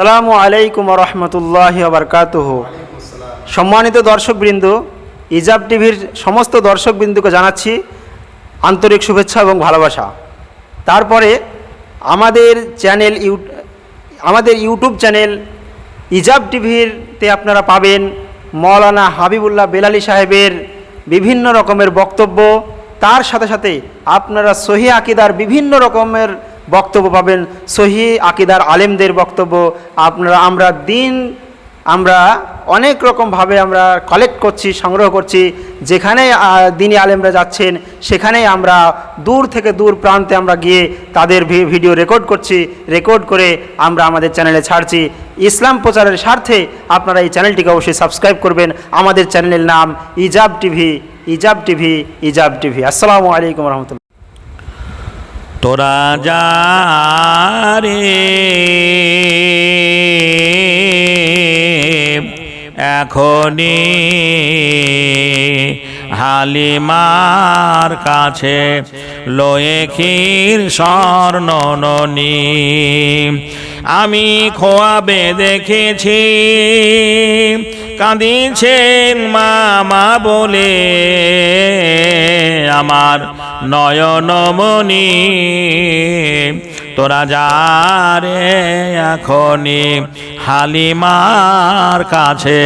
সালামু আলাইকুম রহমতুল্লাহ আবরকাতুহ সম্মানিত দর্শকবৃন্দ, ইজাব টিভির সমস্ত দর্শকবৃন্দকে জানাচ্ছি আন্তরিক শুভেচ্ছা এবং ভালোবাসা। তারপরে আমাদের চ্যানেল ইউ আমাদের ইউটিউব চ্যানেল ইজাব টিভিরতে আপনারা পাবেন মৌলানা হাবিবুল্লাহ বেলালি সাহেবের বিভিন্ন রকমের বক্তব্য। তার সাথে সাথে আপনারা সহি আকিদার বিভিন্ন রকমের বক্তব্য পাবেন। সহি আকিদার আলেমদের বক্তব্য আপনারা, আমরা দিন, আমরা অনেক রকমভাবে আমরা কালেক্ট করছি, সংগ্রহ করছি। যেখানে দিনী আলেমরা যাচ্ছেন, সেখানেই আমরা দূর থেকে দূর প্রান্তে আমরা গিয়ে তাদের ভিডিও রেকর্ড করছি। রেকর্ড করে আমরা আমাদের চ্যানেলে ছাড়ছি। ইসলাম প্রচারের স্বার্থে আপনারা এই চ্যানেলটিকে অবশ্যই সাবস্ক্রাইব করবেন। আমাদের চ্যানেলের নাম Ijab TV Ijab TV Ijab TV. আসসালামু আলাইকুম রহমতুল্লাহ। তোরা যা রে। এখনি হালিমার কাছে লয়ে ক্ষীর স্বর্ণনী আমি খোয়াবে দেখেছি কাঁদিছেন মামা বলে। আমার নয়নমণি তোরা যা রে এখনি হালিমার কাছে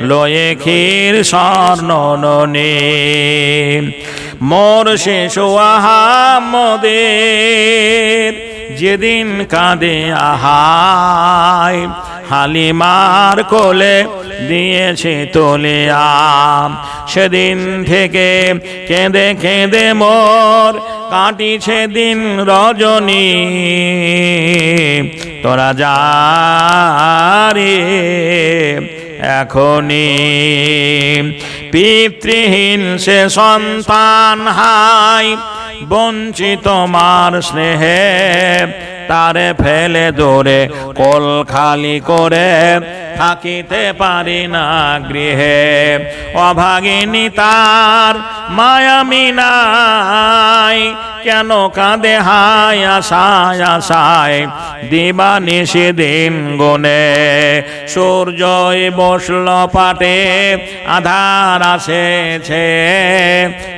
লয়ে ক্ষীর স্বর্ণনী মোর শেষ আহামদের যেদিন কাঁদে আহায় হালিমার কোলে দিয়েছে তোলে আম সেদিন থেকে কেঁদে কেঁদে মোর কাটিছে দিন রজনী। তোরা যা রে এখনই। পিতৃহীন সে সন্তান হাই, বঞ্চিত মার স্নেহে তারে ফেলে দৌড়ে কল খালি করে থাকিতে পারি না গৃহে। অভাগিনী তার মায়ামি নাই কেন কাঁদে? হায়, আশায় আশায়, দিবা নিশি দিন গুনে সূর্যই বসল পাটে আধার আসেছে।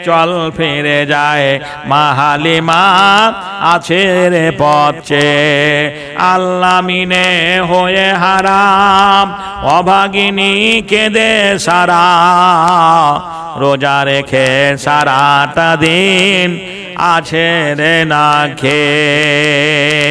চল ফিরে যায়, মাহালিমা আছে রে পথে। আল্লাহ মিনে হয়ে হারাম, অভাগিনী কেঁদে সারা। রোজা রেখে সারাটা দিন আছে রে না খেয়ে